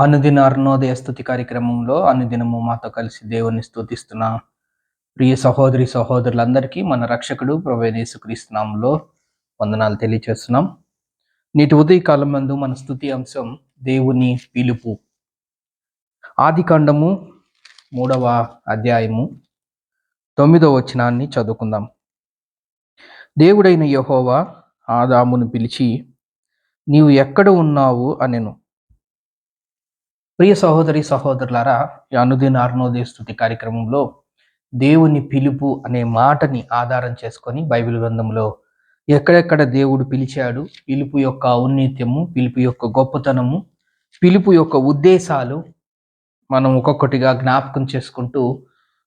అనుదిన అరుణోదయ స్థుతి కార్యక్రమంలో అనుదినము మాతో కలిసి దేవుని స్తుతిస్తున్న. ప్రియ సహోదరి సహోదరులందరికీ మన రక్షకుడు ప్రవేశక్రీస్తునామంలో వందనాలు తెలియచేస్తున్నాం. నేటి ఉదయకాలం మందు మన స్థుతి అంశం దేవుని పిలుపు. ఆదికాండము మూడవ అధ్యాయము తొమ్మిదవ వచనాన్ని చదువుకుందాం. దేవుడైన యహోవా ఆదామును పిలిచి నీవు ఎక్కడ ఉన్నావు? అనెను. ప్రియ సహోదరి సహోదరులారా ఈ అనుదిన అరుణోదయ స్థుతి కార్యక్రమంలో దేవుని పిలుపు అనే మాటని ఆధారం చేసుకొని బైబిల్ గ్రంథంలో ఎక్కడెక్కడ దేవుడు పిలిచాడు పిలుపు యొక్క ఔన్నత్యము పిలుపు యొక్క గొప్పతనము పిలుపు యొక్క ఉద్దేశాలు మనం ఒక్కొక్కటిగా జ్ఞాపకం చేసుకుంటూ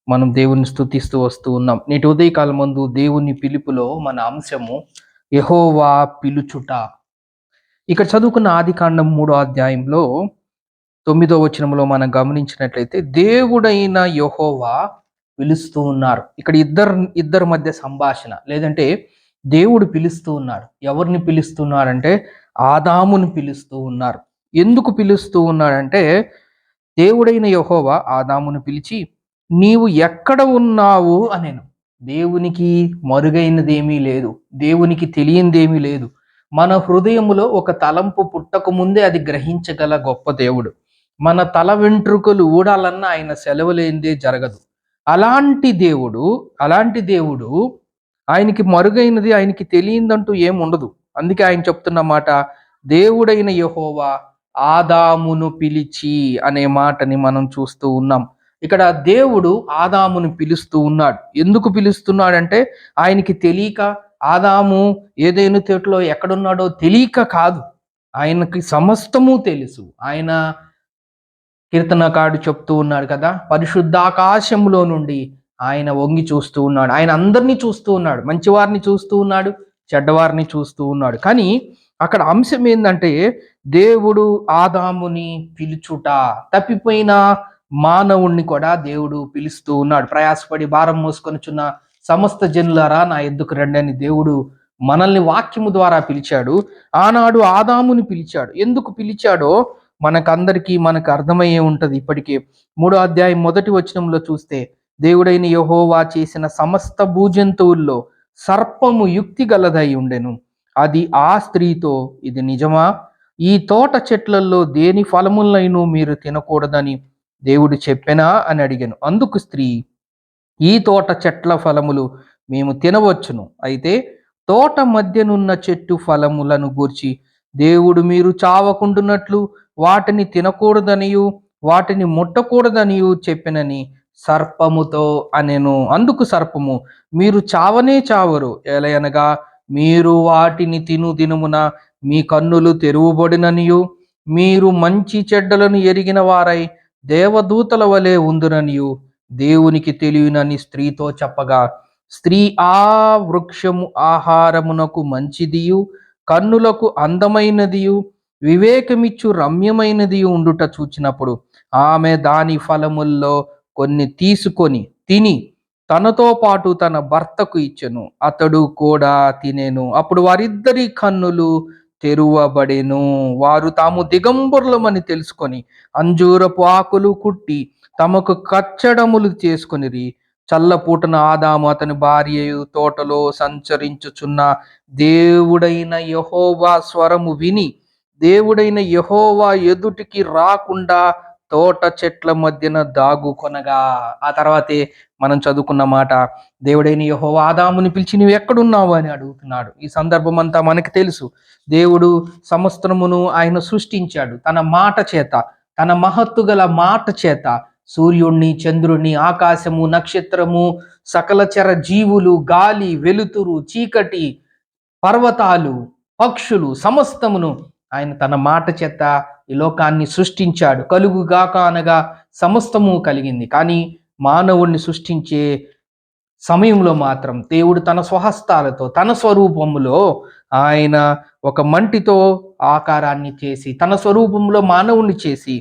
మనం దేవుని స్థుతిస్తూ వస్తూ ఉన్నాం. నేటి ఉదయకాలం ముందు దేవుని పిలుపులో మన అంశము యహోవా పిలుచుట. ఇక్కడ చదువుకున్న ఆది కాండం మూడో అధ్యాయంలో తొమ్మిదో వచనంలో మనం గమనించినట్లయితే దేవుడైన యహోవా పిలుస్తూ ఉన్నారు. ఇక్కడ ఇద్దరు ఇద్దరి మధ్య సంభాషణ. లేదంటే దేవుడు పిలుస్తూ ఉన్నాడు. ఎవరిని పిలుస్తున్నాడంటే ఆదామును పిలుస్తూ ఉన్నారు. ఎందుకు పిలుస్తూ ఉన్నాడంటే దేవుడైన యహోవా ఆదామును పిలిచి నీవు ఎక్కడ ఉన్నావు? అనేను. దేవునికి మరుగైనదేమీ లేదు. దేవునికి తెలియందేమీ లేదు. మన హృదయములో ఒక తలంపు పుట్టక ముందే అది గ్రహించగల గొప్ప దేవుడు. మన తల వెంట్రుకలు ఊడాలన్నా ఆయన సెలవు లేనిదే జరగదు. అలాంటి దేవుడు అలాంటి దేవుడు ఆయనకి మరుగైనది ఆయనకి తెలియందంటూ ఏం ఉండదు. అందుకే ఆయన చెప్తున్న మాట దేవుడైన యహోవా ఆదామును పిలిచి అనే మాటని మనం చూస్తూ ఉన్నాం. ఇక్కడ దేవుడు ఆదామును పిలుస్తూ ఉన్నాడు. ఎందుకు పిలుస్తున్నాడంటే ఆయనకి తెలియక ఆదాము ఏదైనా తేటలో ఎక్కడున్నాడో తెలియక కాదు. ఆయనకి సమస్తము తెలుసు. ఆయన కీర్తనకాడు చెప్తూ ఉన్నాడు కదా పరిశుద్ధాకాశంలో నుండి ఆయన వంగి చూస్తూ ఉన్నాడు. ఆయన అందరినీ చూస్తూ ఉన్నాడు. మంచివారిని చూస్తూ ఉన్నాడు చెడ్డవారిని చూస్తూ ఉన్నాడు. కానీ అక్కడ అంశం ఏంటంటే దేవుడు ఆదాముని పిలుచుట తప్పిపోయిన మానవుణ్ణి కూడా దేవుడు పిలుస్తూ ఉన్నాడు. ప్రయాసపడి భారం మోసుకొనిచున్న సమస్త జనులారా నా ఎద్దుకు రండి అని దేవుడు మనల్ని వాక్యము ద్వారా పిలిచాడు. ఆనాడు ఆదాముని పిలిచాడు. ఎందుకు పిలిచాడో మనకందరికీ మనకు అర్థమయ్యే ఉంటుంది ఇప్పటికే. మూడో అధ్యాయం మొదటి వచనంలో చూస్తే దేవుడైన యహోవా చేసిన సమస్త భూజంతువుల్లో సర్పము యుక్తి గలదై ఉండెను. అది ఆ స్త్రీతో ఇది నిజమా? ఈ తోట చెట్లలో దేని ఫలములైనూ మీరు తినకూడదని దేవుడు చెప్పెనా? అని అడిగాను. అందుకు స్త్రీ ఈ తోట చెట్ల ఫలములు మేము తినవచ్చును. అయితే తోట మధ్యనున్న చెట్టు ఫలములను గూర్చి దేవుడు మీరు చావకుండునట్లు వాటిని తినకూడదనియు వాటిని ముట్టకూడదనియు చెప్పినని సర్పముతో అనెను. అందుకు సర్పము మీరు చావనే చావరు. ఎలయనగా మీరు వాటిని తిను దినమున మీ కన్నులు తెరువబడిననియు మీరు మంచి చెడ్డలను ఎరిగిన వారై దేవదూతల వలె ఉందుననియు. దేవునికి తెలియనని స్త్రీతో చెప్పగా స్త్రీ ఆ వృక్షము ఆహారమునకు మంచిదియు కన్నులకు అందమైనదియు వివేకమిచ్చు రమ్యమైనది ఉండుట చూచినప్పుడు ఆమె దాని ఫలముల్లో కొన్ని తీసుకొని తిని తనతో పాటు తన భర్తకు ఇచ్చెను. అతడు కూడా తినేను. అప్పుడు వారిద్దరి కన్నులు తెరువబడెను. వారు తాము దిగంబరులమని తెలుసుకొని అంజూరపు ఆకులు కుట్టి తమకు కచ్చడములు చేసుకొనిరి చల్లపూటన ఆదాము అతని భార్య తోటలో సంచరించుచున్న దేవుడైన యహోవా స్వరము విని దేవుడైన యహోవా ఎదుటికి రాకుండా తోట చెట్ల మధ్యన దాగుకొనగా ఆ తర్వాతే మనం చదువుకున్న మాట దేవుడైన యహో ఆదాముని పిలిచి నువ్వు ఎక్కడున్నావు? అని అడుగుతున్నాడు. ఈ సందర్భం అంతా మనకి తెలుసు. దేవుడు సమస్తమును ఆయన సృష్టించాడు. తన మాట చేత తన మహత్తు గల మాట చేత సూర్యుణ్ణి చంద్రుణ్ణి ఆకాశము నక్షత్రము సకలచర జీవులు గాలి వెలుతురు చీకటి పర్వతాలు పక్షులు సమస్తమును ఆయన తన మాట చేత ఈ లోకాన్ని సృష్టించాడు. కలుగుగాక అనగా సమస్తము కలిగింది. కానీ మానవుణ్ణి సృష్టించే సమయంలో మాత్రం దేవుడు తన స్వహస్తాలతో తన స్వరూపములో ఆయన ఒక మంటితో ఆకారాన్ని చేసి తన స్వరూపంలో మానవుణ్ణి చేసి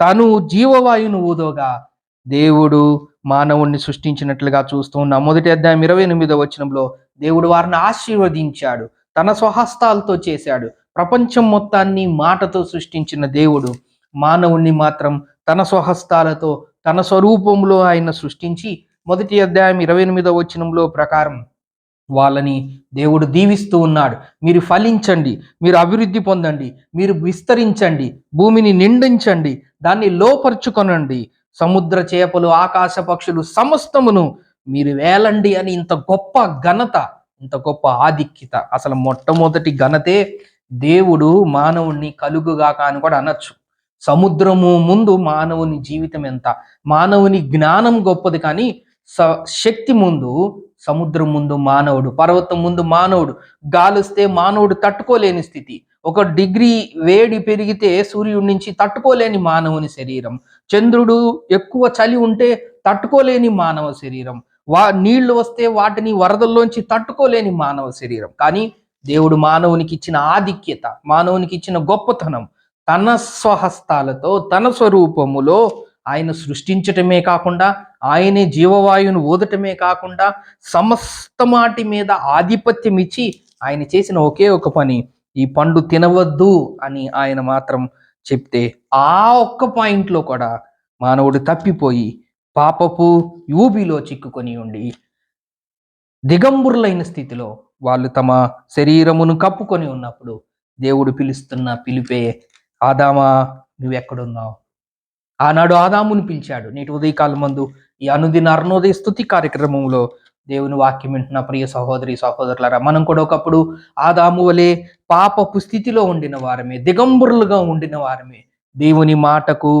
తను జీవవాయువును ఊదోగా దేవుడు మానవుణ్ణి సృష్టించినట్లుగా చూస్తూ ఉన్నాం మొదటి అధ్యాయం ఇరవై ఎనిమిదో వచనంలో దేవుడు వారిని ఆశీర్వదించాడు. తన స్వహస్తాలతో చేశాడు. ప్రపంచం మొత్తాన్ని మాటతో సృష్టించిన దేవుడు మానవుణ్ణి మాత్రం తన స్వహస్తాలతో తన స్వరూపంలో ఆయన సృష్టించి మొదటి అధ్యాయం ఇరవై ఎనిమిదో వచనంలో ప్రకారం వాళ్ళని దేవుడు దీవిస్తూ ఉన్నాడు. మీరు ఫలించండి మీరు అభివృద్ధి పొందండి మీరు విస్తరించండి భూమిని నిండించండి దాన్ని లోపరుచుకొనండి. సముద్ర చేపలు ఆకాశ పక్షులు సమస్తమును మీరు వేలండి అని ఇంత గొప్ప ఘనత ఇంత గొప్ప ఆధిక్యత. అసలు మొట్టమొదటి ఘనతే దేవుడు మానవుణ్ణి కలుగుగాక అని కూడా అనొచ్చు. సముద్రము ముందు మానవుని జీవితం ఎంత? మానవుని జ్ఞానం గొప్పది కానీ స శక్తి ముందు సముద్రం ముందు మానవుడు పర్వతం ముందు మానవుడు గాలిస్తే మానవుడు తట్టుకోలేని స్థితి. ఒక డిగ్రీ వేడి పెరిగితే సూర్యుడి నుంచి తట్టుకోలేని మానవుని శరీరం. చంద్రుడు ఎక్కువ చలి ఉంటే తట్టుకోలేని మానవ శరీరం. వా నీళ్ళు వస్తే వాటిని వరదల్లోంచి తట్టుకోలేని మానవ శరీరం. కానీ దేవుడు మానవునికి ఇచ్చిన ఆధిక్యత మానవునికి ఇచ్చిన గొప్పతనం తన స్వహస్తాలతో తన స్వరూపములో ఆయన సృష్టించటమే కాకుండా ఆయనే జీవవాయువును ఊదటమే కాకుండా సమస్త మాటి మీద ఆధిపత్యం ఇచ్చి ఆయన చేసిన ఒకే ఒక పని ఈ పండు తినవద్దు అని ఆయన మాత్రం చెప్తే ఆ ఒక్క పాయింట్లో కూడా మానవుడు తప్పిపోయి పాపపు యూబిలో చిక్కుకొని ఉండి దిగంబురులైన స్థితిలో వాళ్ళు తమ శరీరమును కప్పుకొని ఉన్నప్పుడు దేవుడు పిలుస్తున్న పిలిపే ఆదామా నువ్వెక్కడున్నావు? ఆనాడు ఆదామును పిలిచాడు నేటి ఉదయకాలం మందు ఈ అనుదిన అరుణోదయ స్థుతి కార్యక్రమంలో దేవుని వాక్యం వింటున్న ప్రియ సహోదరి సహోదరులారా మనం కూడా ఒకప్పుడు ఆదాము వలె పాపపు స్థితిలో ఉండిన వారమే దిగంబరులుగా ఉండిన వారమే దేవుని మాటకు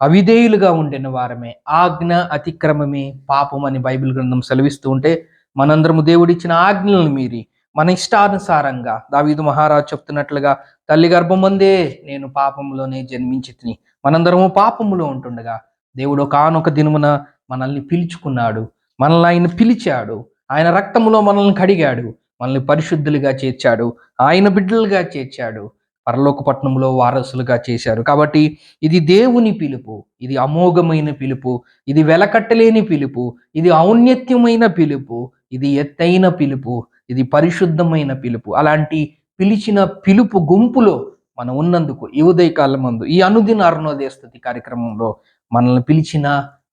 అవిధేయులుగా ఉండిన వారమే ఆజ్ఞ అతిక్రమమే పాపం అని బైబిల్ గ్రంథం సెలవిస్తూ ఉంటే మనందరము దేవుడిచ్చిన ఆజ్ఞలను మీరి మన ఇష్టానుసారంగా దావీదు మహారాజు చెప్తున్నట్లుగా తల్లి గర్భమందే నేను పాపంలోనే జన్మించి తిని మనందరము పాపములో ఉంటుండగా దేవుడు కానొక దినమున మనల్ని పిలుచుకున్నాడు మనల్ని ఆయన పిలిచాడు. ఆయన రక్తములో మనల్ని కడిగాడు మనల్ని పరిశుద్ధులుగా చేర్చాడు ఆయన బిడ్డలుగా చేర్చాడు పరలోకపట్నంలో వారసులుగా చేశారు కాబట్టి ఇది దేవుని పిలుపు ఇది అమోఘమైన పిలుపు ఇది వెలకట్టలేని పిలుపు ఇది ఔన్నత్యమైన పిలుపు ఇది ఎత్తైన పిలుపు ఇది పరిశుద్ధమైన పిలుపు. అలాంటి పిలిచిన పిలుపు గుంపులో మనం ఉన్నందుకు ఈ ఉదయకాలం మందు ఈ అనుదిన అరుణోదయ స్థుతి కార్యక్రమంలో మనల్ని పిలిచిన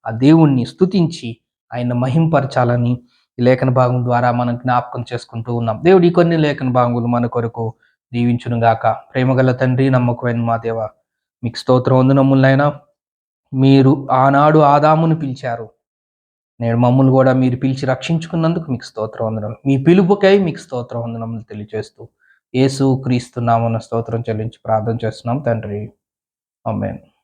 ఆ దేవుణ్ణి స్తుతించి ఆయన మహింపరచాలని ఈ లేఖన భాగం ద్వారా మనం జ్ఞాపకం చేసుకుంటూ ఉన్నాం. దేవుడి కొన్ని లేఖన భాగములు మన కొరకు దీవించునుగాక ప్రేమగల తండ్రి నమ్మకమైన మా దేవ మీకు స్తోత్రం వందనములైనా మీరు ఆనాడు ఆదామును పిలిచారు. నేడు మమ్మల్ని కూడా మీరు పిలిచి రక్షించుకున్నందుకు మీకు స్తోత్రం వందనములు. మీ పిలుపుకై మీకు స్తోత్రం వందనములు తెలియజేస్తూ యేసు క్రీస్తు నామన్న స్తోత్రం చెల్లించి ప్రార్థన చేస్తున్నాం తండ్రి. అమ్మేను